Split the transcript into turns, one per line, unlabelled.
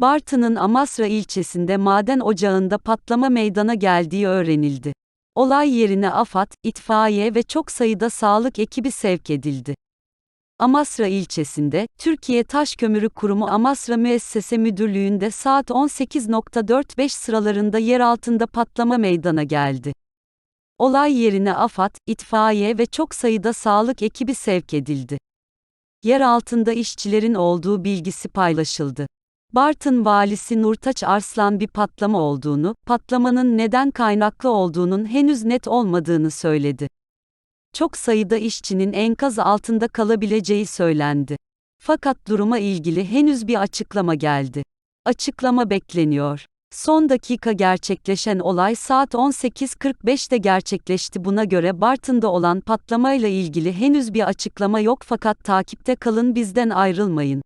Bartın'ın Amasra ilçesinde maden ocağında patlama meydana geldiği öğrenildi. Olay yerine AFAD, itfaiye ve çok sayıda sağlık ekibi sevk edildi. Amasra ilçesinde, Türkiye Taş Kömürü Kurumu Amasra Müessese Müdürlüğü'nde saat 18.45 sıralarında yer altında patlama meydana geldi. Olay yerine AFAD, itfaiye ve çok sayıda sağlık ekibi sevk edildi. Yer altında işçilerin olduğu bilgisi paylaşıldı. Bartın valisi Nurtaç Arslan bir patlama olduğunu, patlamanın neden kaynaklı olduğunun henüz net olmadığını söyledi. Çok sayıda işçinin enkaz altında kalabileceği söylendi. Fakat duruma ilgili henüz bir açıklama geldi. Açıklama bekleniyor. Son dakika gerçekleşen olay saat 18.45'te gerçekleşti. Buna göre Bartın'da olan patlamayla ilgili henüz bir açıklama yok fakat takipte kalın bizden ayrılmayın.